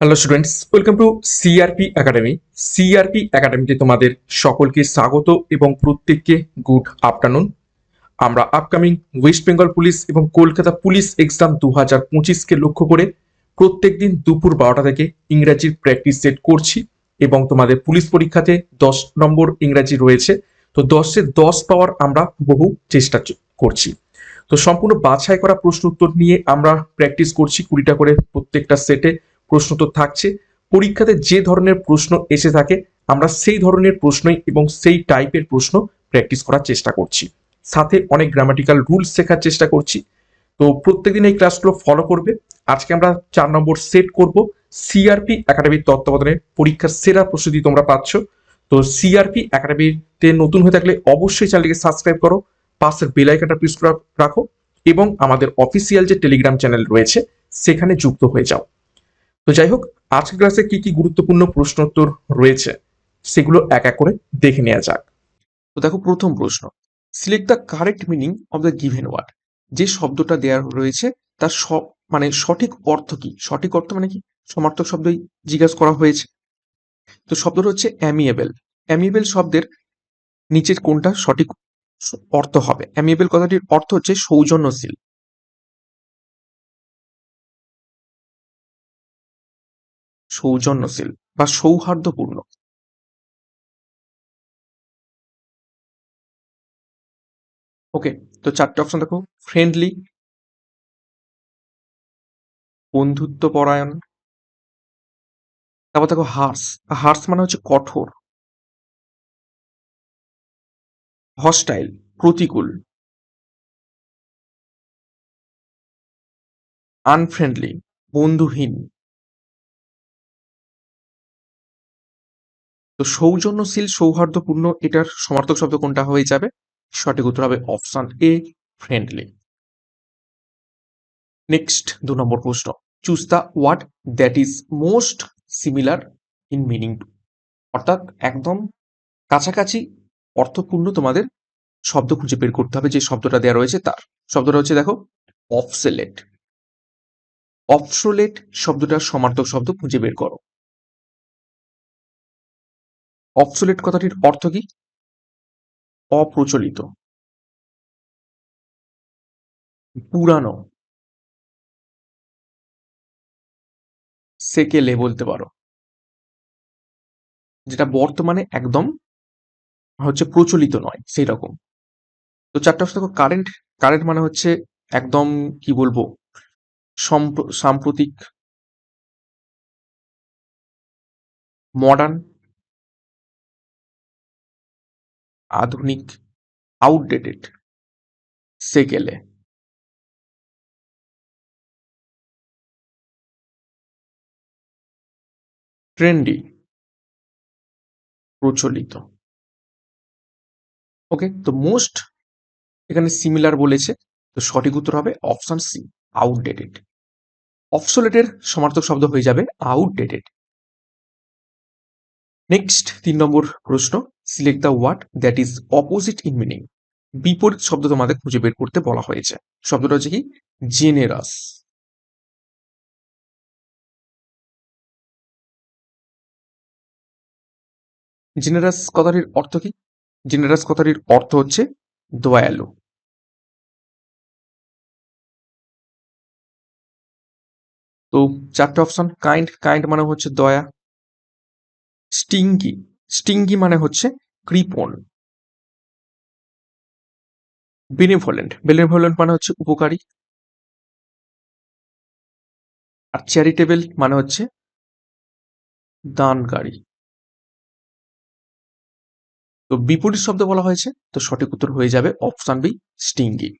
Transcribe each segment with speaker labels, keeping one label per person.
Speaker 1: Hello students welcome to CRP academy CRP একাডেমিতে তোমাদের সকলকে স্বাগত এবং প্রত্যেককে গুড আফটারনুন আমরা আপকামিং ওয়েস্ট বেঙ্গল পুলিশ এবং কলকাতা পুলিশ এক্সাম দু হাজার পঁচিশকে লক্ষ্য করে প্রত্যেক দিন দুপুর বারোটা থেকে ইংরাজির প্র্যাকটিস সেট করছি এবং তোমাদের পুলিশ পরীক্ষাতে দশ নম্বর ইংরাজি রয়েছে। তো দশে দশ পাওয়ার আমরা বহু চেষ্টা করছি। তো সম্পূর্ণ বাছাই করা প্রশ্ন উত্তর নিয়ে আমরা প্র্যাকটিস করছি কুড়িটা করে প্রত্যেকটা সেটে প্রশ্ন তো থাকছে। পরীক্ষাতে যে ধরনের প্রশ্ন এসে থাকে, আমরা সেই ধরনের প্রশ্নই এবং সেই টাইপের প্রশ্ন প্র্যাকটিস করার চেষ্টা করছি। সাথে অনেক গ্রামাটিক্যাল রুলস শেখার চেষ্টা করছি। তো প্রত্যেকদিন এই ক্লাসগুলো ফলো করবে। আজকে আমরা চার নম্বর সেট করব। সিআরপি একাডেমির তত্ত্বাবধানে পরীক্ষার সেরা প্রস্তুতি তোমরা পাচ্ছ। তো সিআরপি একাডেমিতে নতুন হয়ে থাকলে অবশ্যই চ্যানেলকে সাবস্ক্রাইব করো। পাশের বেল আইকনটা প্রেস করে, রাখো এবং আমাদের অফিসিয়াল যে টেলিগ্রাম চ্যানেল রয়েছে, সেখানে যুক্ত হয়ে যাও। তো যাই হোক, আজকের ক্লাসে কি কি গুরুত্বপূর্ণ প্রশ্ন উত্তর রয়েছে সেগুলো এক এক করে দেখে নেওয়া যাক। তো দেখো প্রথম প্রশ্ন select the correct meaning of the given word যে শব্দটা দেওয়া রয়েছে তার মানে সঠিক অর্থ কি? সঠিক অর্থ মানে কি? সমার্থক শব্দই জিজ্ঞাসা করা হয়েছে। তো শব্দটা হচ্ছে অ্যামিয়েবল অ্যামিয়েবল শব্দের নিচের কোনটা সঠিক অর্থ হবে? অ্যামিয়েবল কথাটির অর্থ হচ্ছে সৌজন্যশীল। সৌজন্যশীল বা সৌহার্দ্যপূর্ণ। ওকে তো চারটে অপশন দেখো। ফ্রেন্ডলি বন্ধুত্ব পরায়ণ তারপর দেখো হার্স হার্স মানে হচ্ছে কঠোর। হস্টাইল প্রতিকূল। আনফ্রেন্ডলি বন্ধুহীন। তো সৌজন্যশীল, সৌহার্দ্যপূর্ণ এটার সমার্থক শব্দ কোনটা হয়ে যাবে? সঠিক উত্তর হবে অপশন এ ফ্রেন্ডলি নেক্সট দু নম্বর প্রশ্ন। Choose the word that is most similar in meaning to অর্থাৎ একদম কাছাকাছি অর্থপূর্ণ তোমাদের শব্দ খুঁজে বের করতে হবে যে শব্দটা দেওয়া রয়েছে তার। শব্দটা হচ্ছে দেখো অফসেলেট অফসোলেট শব্দটার সমার্থক শব্দ খুঁজে বের করো। অপসোলেট কথাটির অর্থ কি? অপ্রচলিত। পুরানো। সেকেলে বলতে পারো। যেটা বর্তমানে একদম হচ্ছে প্রচলিত নয় সেই রকম তো চারটা অপশন দেখো কারেন্ট কারেন্ট মানে হচ্ছে একদম কি বলব? সম্প্র- সাম্প্রতিক মডার্ন আধুনিক আউটডেটেড সেকেলে। ট্রেন্ডি প্রচলিত। ওকে তো মোস্ট এখানে সিমিলার বলেছে, তো সঠিক উত্তর হবে অপশন সি আউটডেটেড অপসোলেটের সমার্থক শব্দ হয়ে যাবে আউটডেটেড নেক্সট তিন নম্বর প্রশ্ন select the word that is opposite in meaning বিপরীত শব্দ তোমাদের খুঁজে বের করতে বলা হয়েছে। শব্দটা হচ্ছে কি? জেনেরাস জেনারাস কথাটির অর্থ কি? জেনারাস কথাটির অর্থ হচ্ছে দয়ালু। তো চারটে অপশন কাইন্ড কাইন্ড মানে হচ্ছে দয়া। স্টিঙ্গি স্টিঙ্গি মানে হচ্ছে কৃপণ। বেনেভোলেন্ট। বেনেভোলেন্ট মানে হচ্ছে উপকারী। আর চ্যারিটেবল মানে হচ্ছে দানকারী। তো বিপরীত শব্দ বলা হয়েছে, তো সঠিক উত্তর হয়ে যাবে অপশন বি, স্টিঙ্গি।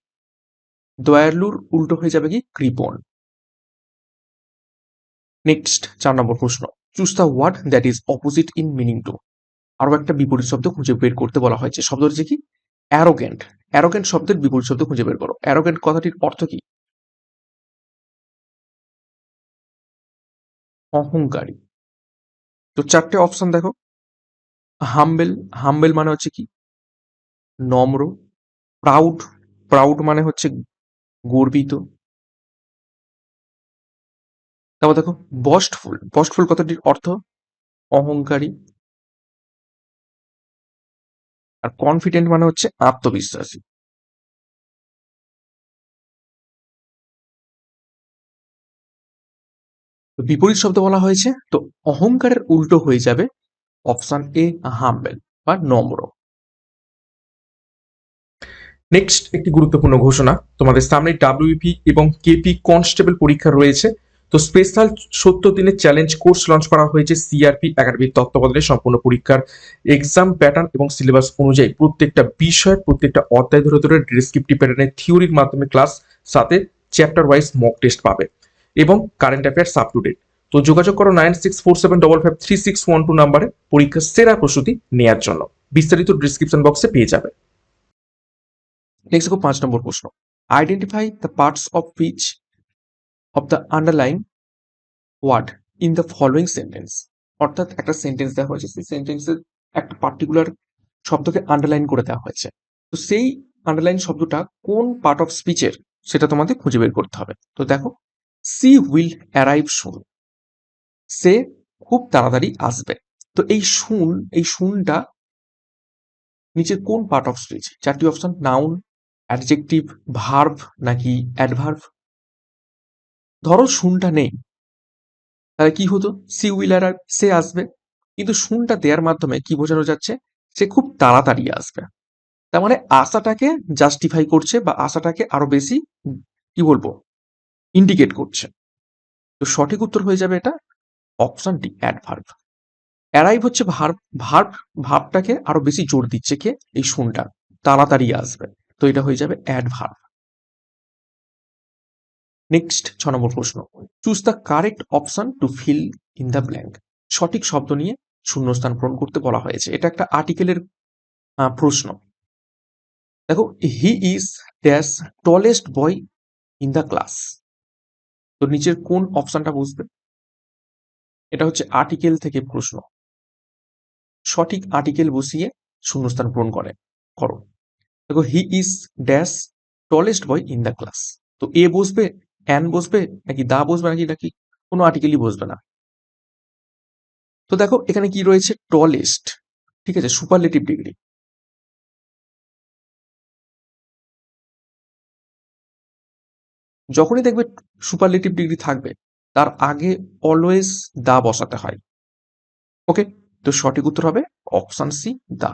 Speaker 1: দয়ালুর উল্টো হয়ে যাবে কি? কৃপণ। নেক্সট, চার নম্বর প্রশ্ন। Choose the word that is opposite in meaning to. আরও একটা বিপরীত শব্দ খুঁজে বের করতে বলা হয়েছে শব্দ হচ্ছে কি? অ্যারোগেন্ট অ্যারোগেন্ট শব্দের বিপরীত শব্দ খুঁজে বের করো। অ্যারোগেন্ট কথাটির অর্থ কি? অহংকারী। তো চারটে অপশন দেখো। হাম্বেল হাম্বেল মানে হচ্ছে কি? নম্র। প্রাউড প্রাউড মানে হচ্ছে গর্বিত।
Speaker 2: তারপর দেখো বস্টফুল বস্টফুল কথাটির অর্থ অহংকারী। আর কনফিডেন্ট মানে হচ্ছে আত্মবিশ্বাসী। বিপরীত শব্দ বলা হয়েছে, তো অহংকারের উল্টো হয়ে যাবে অপশন এ হাম্বেল বা নম্র।
Speaker 1: নেক্সট একটি গুরুত্বপূর্ণ ঘোষণা। তোমাদের সামনে ডাব্লিউপি এবং কেপি কনস্টেবল পরীক্ষা রয়েছে। তো স্পেশাল সত্তর দিনের চ্যালেঞ্জ কোর্স লঞ্চ করা হয়েছে সিআরপি একাডেমির তত্ত্বাবধানে সম্পূর্ণ পরীক্ষার এক্সাম প্যাটার্ন এবং সিলেবাস অনুযায়ী প্রত্যেকটা বিষয়ের প্রত্যেকটা অধ্যায় ধরে ধরে ডিসক্রিপটিভ প্যাটার্নের থিওরির মাধ্যমে ক্লাস সাথে চ্যাপ্টার ওয়াইজ মক টেস্ট পাবে এবং current affairs up to date তো যোগাযোগ করো nine six four seven double five three six one two নাম্বারে পরীক্ষার সেরা প্রস্তুতি নেওয়ার জন্য। বিস্তারিত ডিসক্রিপশন বক্সে পেয়ে যাবে।
Speaker 2: নেক্সট পাঁচ নম্বর প্রশ্ন। Identify the parts of speech of the underline word in the following sentence অর্থাৎ একটা সেন্টেন্স দেওয়া হয়েছে। সেই সেন্টেন্সের একটা পার্টিকুলার শব্দকে আন্ডারলাইন করে দেওয়া হয়েছে। তো সেই আন্ডারলাইন শব্দটা কোন পার্ট অফ স্পিচের সেটা তোমাদের খুঁজে বের করতে হবে। তো দেখো, সি উইল অ্যারাইভ শুন সে খুব তাড়াতাড়ি আসবে। তো এই শুন এই শুনটা নিচের কোন পার্ট অফ স্পিচ চারটি অপশন নাউন অ্যাডজেক্টিভ ভার্ভ নাকি অ্যাডভার্ভ ধরো শুনটা নেই। তাহলে কি হতো? সি উইল আর সে আসবে। কিন্তু শুনটা দেওয়ার মাধ্যমে কি বোঝানো যাচ্ছে? সে খুব তাড়াতাড়ি আসবে। তার মানে আশাটাকে জাস্টিফাই করছে বা আশাটাকে আরও বেশি, কি বলব? ইন্ডিকেট করছে। তো সঠিক উত্তর হয়ে যাবে এটা অপশন ডি অ্যাডভার্ভ অ্যারাইভ হচ্ছে ভার্ব ভার্ব ভাবটাকে আরও বেশি জোর দিচ্ছে কে? এই শুনটা। তাড়াতাড়ি আসবে। তো এটা হয়ে যাবে অ্যাডভার্ব নেক্সট ছ নম্বর প্রশ্ন। Choose the correct option to fill in the blank সঠিক শব্দ নিয়ে শূন্যস্থান পূরণ করতে বলা হয়েছে। এটা একটা আর্টিকেলের প্রশ্ন। দেখো he is dash tallest boy in the class তো নিচের কোন অপশনটা বুঝবে? এটা হচ্ছে আর্টিকেল থেকে প্রশ্ন। সঠিক আর্টিকেল বসিয়ে শূন্যস্থান পূরণ করে, করো। দেখো he is dash tallest boy in the class তো এ বসবে অ্যান বসবে নাকি দা বসবে নাকি নাকি কোনো আর্টিকেলই বসবে না। তো দেখো, এখানে কি রয়েছে? টলেস্ট ঠিক আছে? সুপারলেটিভ ডিগ্রি যখনই দেখবে সুপারলেটিভ ডিগ্রি থাকবে, তার আগে অলওয়েজ দা বসাতে হয়। ওকে তো সঠিক উত্তর হবে অপশন সি দা।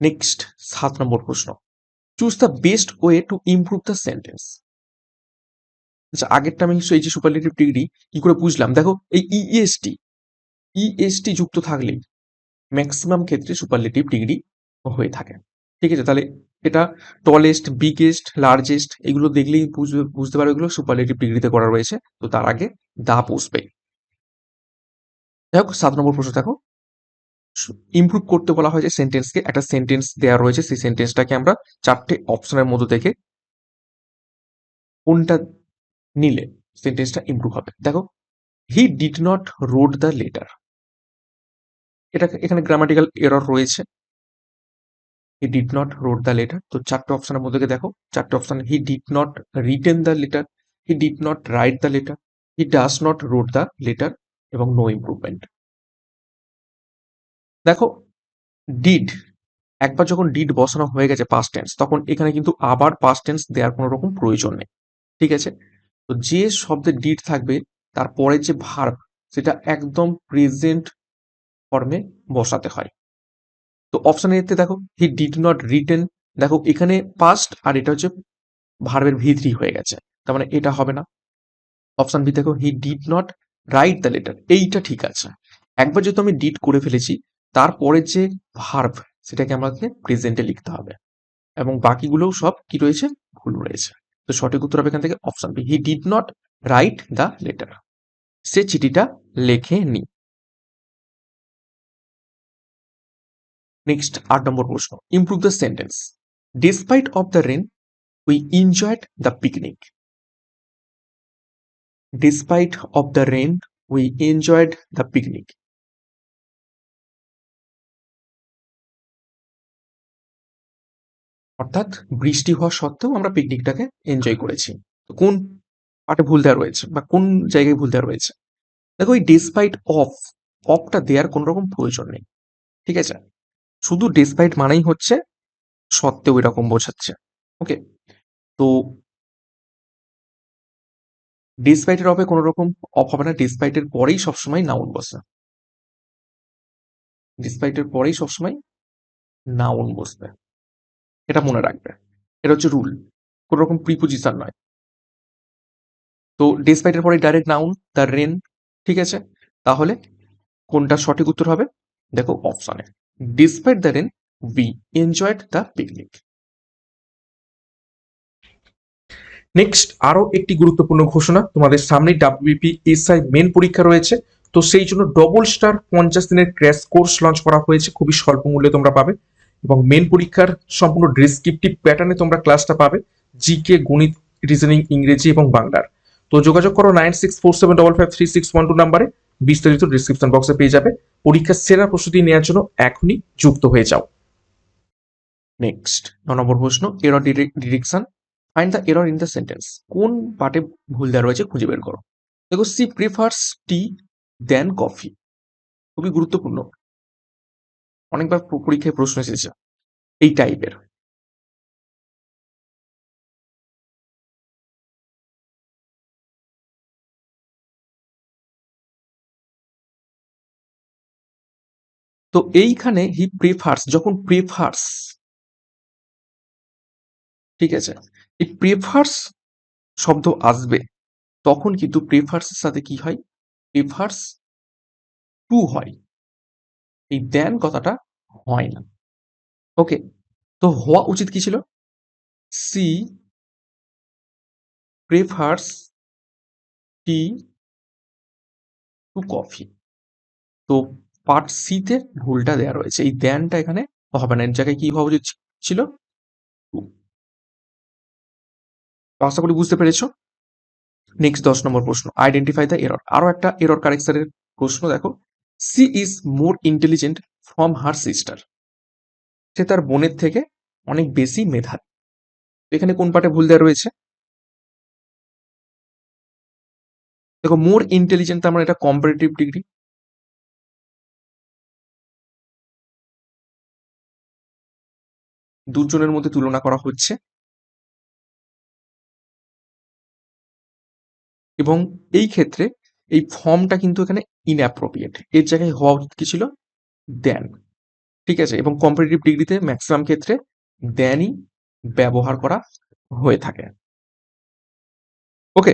Speaker 2: নেক্সট সাত নম্বর প্রশ্ন। Choose the best way to improve the sentence আচ্ছা আগেরটা আমি এই যে সুপারলেটিভ ডিগ্রি কি করে বুঝলাম? দেখো, এই ইএসটি ইএসটি যুক্ত থাকলেই ম্যাক্সিমাম ক্ষেত্রে সুপারলেটিভ ডিগ্রি হয়ে থাকে। ঠিক আছে, তাহলে এটা টলেস্ট বিগেস্ট লার্জেস্ট এগুলো দেখলেই বুঝবে, বুঝতে পারবে এগুলো সুপারলেটিভ ডিগ্রিতে করা রয়েছে। তো তার আগে দা যাই হোক, সাত নম্বর প্রশ্ন দেখো। ইমপ্রুভ করতে বলা হয়েছে সেন্টেন্সকে একটা সেন্টেন্স দেওয়া রয়েছে, সেই সেন্টেন্সটাকে আমরা চারটে অপশনের মধ্যে থেকে কোনটা নিলে সেন্টেন্সটা ইমপ্রুভ হবে। দেখো he did not wrote the letter এটা এখানে গ্রামাটিক্যাল এরর রয়েছে। He did not wrote the letter তো চারটে অপশনের মধ্যে দেখো, চারটে option he did not written the letter he did not write the letter he does not wrote the letter এবং নো ইম্প্রুভমেন্ট দেখো ডিড একবার যখন ডিড বসানো হয়ে গেছে পাস্ট টেন্স তখন এখানে কিন্তু আবার পাস্ট টেন্স দেওয়ার কোনো রকম প্রয়োজন নেই, ঠিক আছে? তো যে শব্দে ডিড থাকবে তারপরে যে ভার্ব সেটা একদম প্রেজেন্ট ফর্মে বসাতে হয়। তো অপশন এতে দেখো হি ডিড নট রিটেন দেখো এখানে পাস্ট আর এটা হচ্ছে ভার্বের ভি থ্রি হয়ে গেছে, তার মানে এটা হবে না। অপশন বি দেখো he did not write the letter এইটা ঠিক আছে। একবার যেহেতু আমি ডিড করে ফেলেছি তারপরে যে ভার্ব সেটাকে আমাকে প্রেজেন্টে লিখতে হবে। এবং বাকিগুলোও সব কি রয়েছে? ভুল রয়েছে। তো সঠিক উত্তর হবে এখান থেকে option B he did not write the letter সে চিঠিটা লেখেনি। নেক্সট আট নম্বর প্রশ্ন। Improve the sentence despite of the rain we enjoyed the picnic despite of the rain we enjoyed the picnic অর্থাৎ বৃষ্টি হওয়া সত্ত্বেও আমরা পিকনিকটাকে এনজয় করেছি। তো কোন পার্টে ভুল দেওয়া রয়েছে বা কোন জায়গায় ভুল দেওয়া রয়েছে? দেখো এই ডেসপাইট অফ অফটা দেওয়ার কোনো রকম প্রয়োজন নেই। ঠিক আছে? শুধু ডেসপাইট মানেই হচ্ছে সত্ত্বেও এরকম বোঝাচ্ছে। ওকে তো ডেসপাইটের অফে কোনো রকম অফ হবে না। ডেসপাইটের পরেই সবসময় নাউন বসে। ডিসপাইটের পরেই সবসময় নাউন বসবে। এটা মনে রাখবে। এটা হচ্ছে রুল কোনো রকম প্রিপোজিশন নয়। তো ডিসপাইটের পরে ডাইরেক্ট নাউন দ্য রেন ঠিক আছে? তাহলে কোনটা সঠিক উত্তর হবে? দেখো অপশনে despite the rain we enjoyed the picnic
Speaker 1: next আরও একটি গুরুত্বপূর্ণ ঘোষণা। তোমাদের সামনে ডাব্লিউবিপি এসআই মেন পরীক্ষা রয়েছে। তো সেই জন্য ডবল স্টার পঞ্চাশ দিনের ক্র্যাশ কোর্স লঞ্চ করা হয়েছে। খুবই স্বল্প মূল্যে তোমরা পাবে। এবং মেন পরীক্ষার সম্পূর্ণ ডেসক্রিপটিভ প্যাটার্নে তোমরা ক্লাসটা পাবে জিকে গণিত রিজনিং ইংরেজি এবং বাংলার। তো যোগাযোগ করো nine six four seven double five three six one নাম্বারে বিস্তারিত ডিসক্রিপশন বক্সে পেয়ে যাবে। পরীক্ষার সেরা প্রস্তুতি নেওয়ার জন্য এখনই যুক্ত হয়ে যাও।
Speaker 2: নেক্সট ন নম্বর প্রশ্ন error direction find the error in the sentence কোন পার্টে ভুল দেওয়া রয়েছে খুঁজে বের করো। দেখো she prefers tea than coffee খুবই গুরুত্বপূর্ণ। অনেকবার পরীক্ষায় প্রশ্ন এসেছে, এই টাইপের তো এইখানে হি প্রেফার্স যখন প্রেফার্স ঠিক আছে, এই প্রেফার্স শব্দ আসবে, তখন কিন্তু প্রেফার্স এর সাথে কি হয়? প্রেফার্স টু হয়। এই দেন কথাটা হয় না। ওকে তো হওয়া উচিত কি ছিল? She prefers tea to coffee তো পার্ট সিতে ভুলটা দেওয়া রয়েছে। এই দেনটা এখানে হবে না। এর জায়গায় কি হওয়া উচিত ছিল। আশা করি বুঝতে পেরেছ। নেক্সট দশ নম্বর প্রশ্ন। আইডেন্টিফাই দ্য এরর আরও একটা এরর কারেকশনের প্রশ্ন দেখো। She is more intelligent from her sister. সে তার বোনের থেকে অনেক বেশি মেধাবী তো এখানে কোন পার্টে ভুল দেওয়া রয়েছে? দেখো, মোর ইন্টেলিজেন্ট তার মানে এটা কম্পারেটিভ ডিগ্রি দুজনের মধ্যে তুলনা করা হচ্ছে। এবং এই ক্ষেত্রে এই ফর্মটা কিন্তু এখানে ইনঅ্যাপ্রোপ্রিয়েট এর জায়গায় হওয়া উচিত কি ছিল? দেন ঠিক আছে? এবং কম্পিটিটিভ ডিগ্রিতে ম্যাক্সিমাম ক্ষেত্রে দেনই ব্যবহার করা হয়ে থাকে। ওকে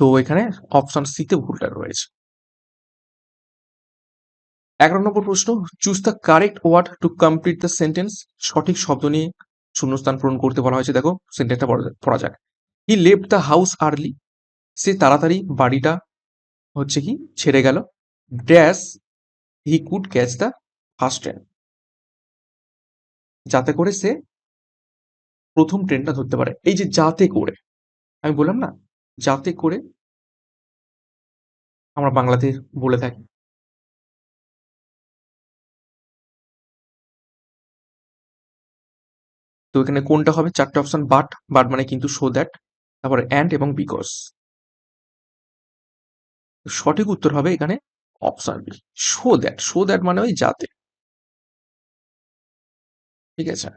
Speaker 2: তো এখানে অপশন সিতে ভুলটা রয়েছে। এগারো নম্বর প্রশ্ন choose the correct word to complete the sentence সঠিক শব্দ নিয়ে শূন্যস্থান পূরণ করতে বলা হয়েছে। দেখো সেন্টেন্সটা পড়া যাক। He left the house early সে তাড়াতাড়ি বাড়িটা হচ্ছে কি ছেড়ে গেল। Dash he could catch the first train যাতে করে সে প্রথম ট্রেনটা ধরতে পারে। এই যে যাতে করে, আমি বললাম না, যাতে করে আমরা বাংলাতে বলে থাকি। তো এখানে কোনটা হবে? চারটে অপশন বাট বাট মানে কিন্তু শো দ্যাট তারপরে অ্যান্ড এবং বিকজ সঠিক উত্তর হবে এখানে option B so that so that মানে ওই যাতে। ঠিক আছে?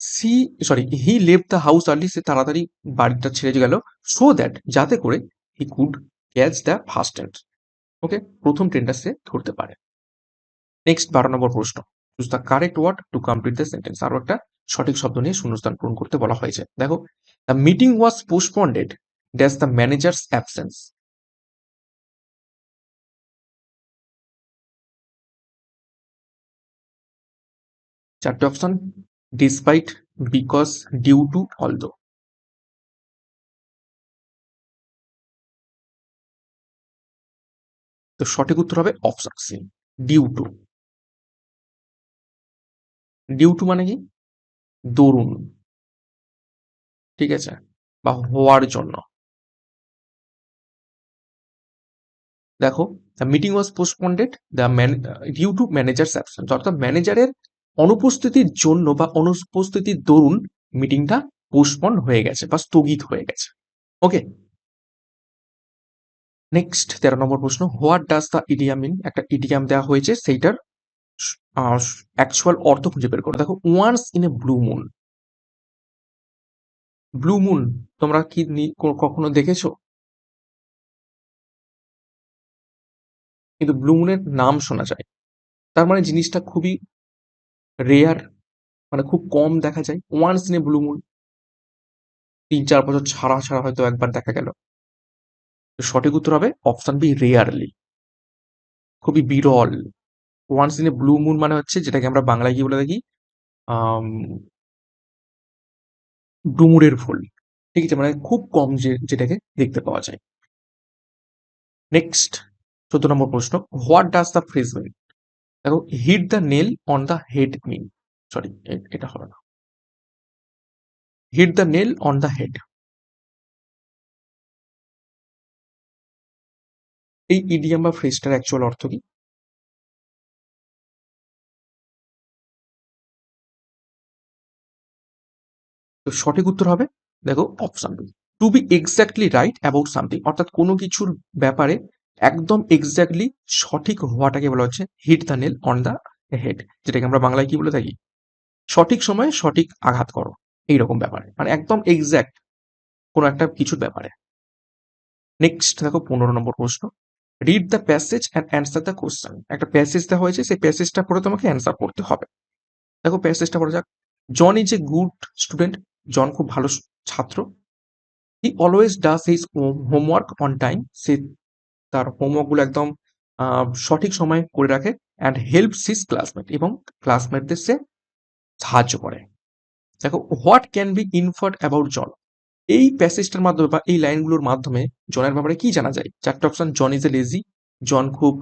Speaker 2: সি সরি হি লেভ দ্য হাউস আর্লি সে তাড়াতাড়ি বাড়িটা ছেড়ে গেল। সো দ্যাট যাতে করে he could catch the first train okay প্রথম ট্রেনটা সে ধরতে পারে। নেক্সট বারো নম্বর প্রশ্ন। Choose the correct word to complete the sentence আরও একটা সঠিক শব্দ নিয়ে শূন্যস্থান পূরণ করতে বলা হয়েছে। দেখো the meeting was postponed dash the manager's absence চারটে option despite because due to although তো সঠিক উত্তর হবে option C due to due to মানে কি? দরুন। ঠিক আছে? বা হওয়ার জন্য। দেখো the meeting was postponed the due to manager's absence অর্থাৎ ম্যানেজারের অনুপস্থিতির জন্য বা অনুপস্থিতির দরুন মিটিংটা পোস্টপন্ড হয়ে গেছে বা স্থগিত হয়ে গেছে। ওকে নেক্সট তেরো নম্বর প্রশ্ন what does the idiom mean একটা ইডিয়াম দেওয়া হয়েছে, সেইটার অ্যাকচুয়াল অর্থ খুঁজে বের করো। দেখো once in a blue moon blue moon তোমরা কি কখনো দেখেছ? কিন্তু ব্লু মুনের নাম শোনা যায়। তার মানে জিনিসটা খুবই রেয়ার মানে খুব কম দেখা যায়। Once in a blue moon তিন চার বছর ছাড়া ছাড়া হয়তো একবার দেখা গেল। সঠিক উত্তর হবে অপশন বি রেয়ারলি খুবই বিরল। Once in a blue moon মানে হচ্ছে যেটাকে আমরা বাংলায় কি বলে আম, ডুমুরের ফুল। ঠিক আছে? মানে খুব কম যে যেটাকে দেখতে পাওয়া যায়। নেক্সট চোদ্দ নম্বর প্রশ্ন what does the phrase mean দেখো hit the nail on the head mean sorry এটা হবে না। Hit the nail on the head এই ইডিয়াম বা ফ্রেজটার অ্যাকচুয়াল অর্থ কি? তো সঠিক উত্তর হবে, দেখো option B to be exactly right about something অর্থাৎ কোনো কিছুর ব্যাপারে একদম এক্স্যাক্টলি সঠিক হওয়াটাকে বলা হচ্ছে hit the nail on the head যেটাকে আমরা বাংলায় কি বলে থাকি? সঠিক সময়ে সঠিক আঘাত করো। এইরকম ব্যাপারে। মানে একদম এক্স্যাক্ট কোনো একটা কিছুর ব্যাপারে। নেক্সট দেখো পনেরো নম্বর প্রশ্ন। Read the passage and answer the question একটা প্যাসেজ দেওয়া হয়েছে, সেই প্যাসেজটা পড়ে তোমাকে অ্যান্সার করতে হবে। দেখো প্যাসেজটা পড়ে যাক। John is a good student John খুব ভালো ছাত্র। He always does his homework on time সে তার হোমওয়ার্কগুলো একদম সঠিক সময় করে রাখে অ্যান্ড হেল্প হিজ ক্লাসমেট এবং ক্লাসমেটদের সে সাহায্য করে। দেখো what can be inferred about John এই প্যাসেজটার মাধ্যমে বা এই লাইনগুলোর মাধ্যমে জনের ব্যাপারে কি জানা যায়? চারটে option John is a lazy John খুব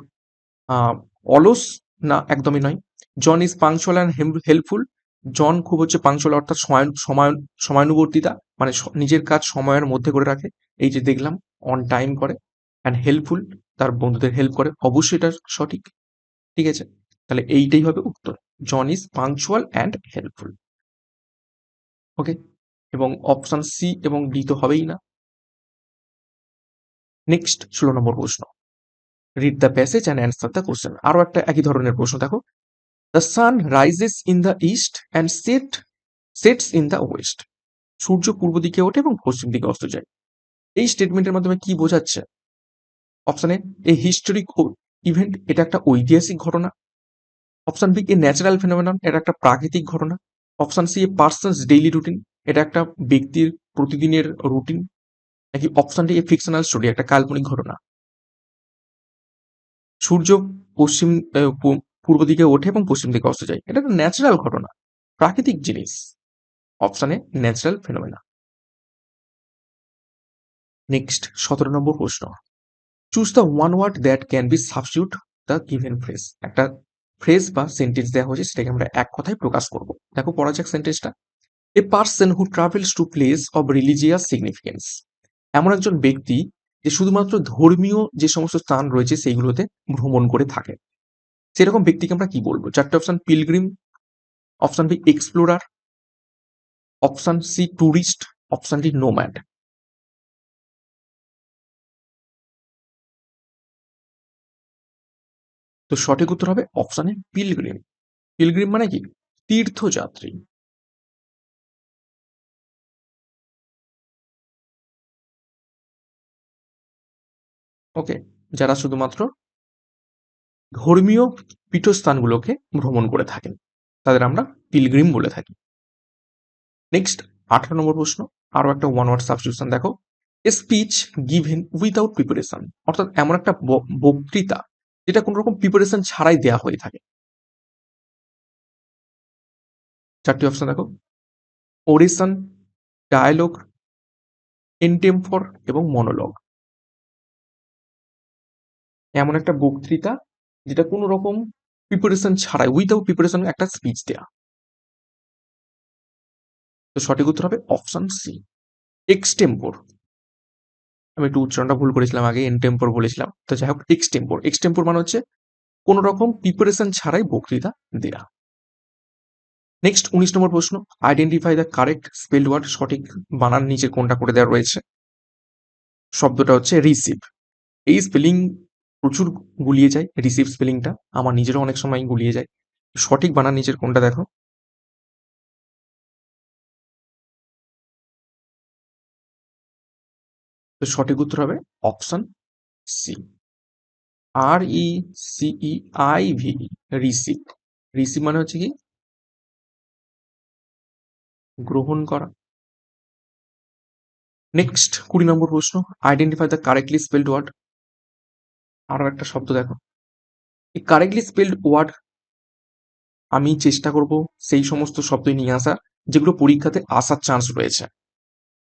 Speaker 2: অলস, না, একদমই নয়। John is punctual and helpful John খুব হচ্ছে পাংচুয়াল অর্থাৎ সময় সময়, সময়ানুবর্তিতা মানে নিজের কাজ সময়ের মধ্যে করে রাখে। এই যে দেখলাম অন টাইম করে। অ্যান্ড হেল্পফুল তার বন্ধুদের হেল্প করে, অবশ্যই এটা সঠিক। ঠিক আছে? তাহলে এইটাই হবে উত্তর। John is punctual and helpful okay এবং অপশন সি এবং ডি তো হবেই না। নেক্সট ষোলো নম্বর প্রশ্ন। Read the passage and answer the question আরও একটা একই ধরনের প্রশ্ন, দেখো। The sun rises in the east and set sets in the west সূর্য পূর্ব দিকে ওঠে এবং পশ্চিম দিকে অস্ত যায়। এই স্টেটমেন্টের মাধ্যমে কি বোঝাচ্ছে? Option A a historic event এটা একটা ঐতিহাসিক ঘটনা। Option B a natural phenomenon এটা একটা প্রাকৃতিক ঘটনা। Option C a person's daily routine এটা একটা ব্যক্তির প্রতিদিনের রুটিন নাকি option D a fictional story একটা কাল্পনিক ঘটনা। সূর্য পশ্চিম পূর্ব দিকে ওঠে এবং পশ্চিম দিকে অস্ত যায়। এটা একটা ন্যাচারাল ঘটনা, প্রাকৃতিক জিনিস। অপশানে ন্যাচারাল ফেনোমেনা নেক্সট সতেরো নম্বর প্রশ্ন। Choose the one word that can be substitute the given phrase একটা ফ্রেজ বা সেন্টেন্স দেওয়া হয়েছে, সেটাকে আমরা এক কথায় প্রকাশ করব। দেখো, পড়া যাক সেন্টেন্সটা a person who travels to place of religious significance এমন একজন ব্যক্তি যে শুধুমাত্র ধর্মীয় যে সমস্ত স্থান রয়েছে, সেইগুলোতে ভ্রমণ করে থাকে। সেরকম ব্যক্তিকে আমরা কি বলব? চারটে option pilgrim option B explorer option C tourist option D nomad তো সঠিক উত্তর হবে অপশনে পিলগ্রিম। পিলগ্রিম মানে কি? তীর্থযাত্রী। ওকে, যারা শুধুমাত্র ধর্মীয় পীঠস্থানগুলোকে ভ্রমণ করে থাকেন, তাদের আমরা পিলগ্রিম বলে থাকি। নেক্সট, আঠারো নম্বর প্রশ্ন আরও একটা ওয়ান ওয়ার্ড সাবস্ক্রিপশন দেখো। A speech given without preparation অর্থাৎ এমন একটা বক্তৃতা যেটা কোনো রকম প্রিপারেশন ছাড়াই দেয়া হয়ে থাকে। চারটি অপশন দেখো। ওরেশন ডায়ালগ এনটেম্পর এবং মনোলগ এমন একটা বক্তৃতা যেটা কোনো রকম প্রিপারেশন ছাড়াই উইদাউট প্রিপারেশন একটা স্পিচ দেয়া। তো সঠিক উত্তর হবে অপশন সি এক্সটেম্পোর আমি একটু উচ্চারণটা ভুল করেছিলাম আগে এনটেম্পোর বলেছিলাম। তো যাই হোক এক্সটেম্পোর এক্সটেম্পোর মানে হচ্ছে কোনো রকম প্রিপারেশন ছাড়াই বক্তৃতা দেয়া। নেক্সট উনিশ নম্বর প্রশ্ন identify the correct spell word সঠিক বানান নিচে কোনটা করে দেওয়া রয়েছে? শব্দটা হচ্ছে রিসিভ এই স্পেলিং প্রচুর গুলিয়ে যায় রিসিভ স্পেলিংটা আমার নিজেরও অনেক সময় গুলিয়ে যায়। সঠিক বানান নিচের কোনটা দেখো? তো সঠিক উত্তর হবে অপশন সি আর ই সিই আই ভি রিসিভ রিসিভ মানে হচ্ছে কি? গ্রহণ করা। নেক্সট কুড়ি নম্বর প্রশ্ন। Identify the correctly spelled word আরও একটা শব্দ দেখো। এই কারেক্টলি স্পেলড ওয়ার্ড আমি চেষ্টা করব সেই সমস্ত শব্দই নিয়ে আসা যেগুলো পরীক্ষাতে আসার চান্স রয়েছে।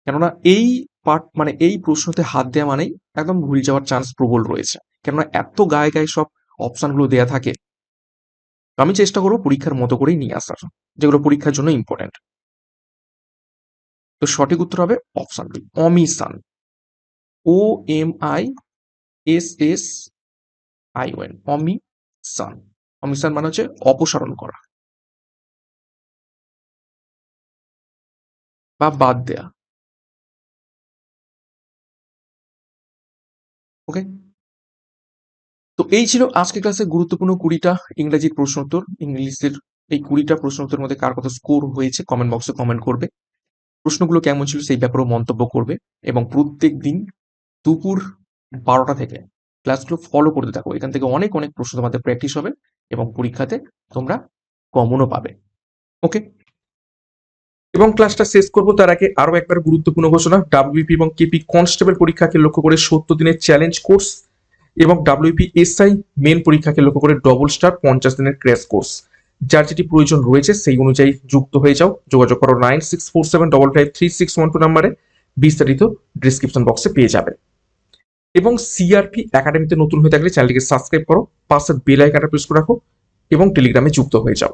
Speaker 2: কেননা এই পার্ট মানে এই প্রশ্নতে হাত দেওয়া মানেই একদম ভুল যাওয়ার চান্স প্রবল রয়েছে। কেননা এত গায়ে গায়ে সব অপশনগুলো দেয়া থাকে। আমি চেষ্টা করব পরীক্ষার মতো করেই নিয়ে আসার। যেগুলো পরীক্ষার জন্য ইম্পর্টেন্ট তো সঠিক উত্তর হবে option B omission O M I S S I O N omission omission মানে হচ্ছে অপসারণ করা। বা বাদ দেয়া। ওকে তো এই ছিল আজকে ক্লাসে গুরুত্বপূর্ণ কুড়িটা ইংরেজির প্রশ্ন উত্তর। ইংলিশের এই কুড়িটা প্রশ্ন উত্তরের মধ্যে কার কত স্কোর হয়েছে কমেন্ট বক্সে কমেন্ট করবে। প্রশ্নগুলো কেমন ছিল সেই ব্যাপারেও মন্তব্য করবে এবং প্রত্যেক দিন দুপুর বারোটা থেকে ক্লাসগুলো ফলো করতে থাকো। এখান থেকে অনেক অনেক প্রশ্ন তোমাদের প্র্যাকটিস হবে এবং পরীক্ষাতে তোমরা কমনও পাবে। ওকে
Speaker 1: এবং ক্লাসটা শেষ করব, তার আগে আরও একবার গুরুত্বপূর্ণ ঘোষণা। ডাব্লিউপি এবং কেপি কনস্টেবল পরীক্ষাকে লক্ষ্য করে সত্তর দিনের চ্যালেঞ্জ কোর্স এবং W P S I main পরীক্ষাকে লক্ষ্য করে ডবল স্টার পঞ্চাশ দিনের ক্র্যাশ কোর্স যার যেটি প্রয়োজন রয়েছে, সেই অনুযায়ী যুক্ত হয়ে যাও। যোগাযোগ করো nine six four seven double five three six one two নাম্বারে বিস্তারিত ডিসক্রিপশন বক্সে পেয়ে যাবে। এবং সিআরপি একাডেমিতে নতুন হয়ে থাকলে চ্যানেলটিকে সাবস্ক্রাইব করো। পাশের বেল আইকনটা প্রেস করে রাখো এবং টেলিগ্রামে যুক্ত হয়ে যাও।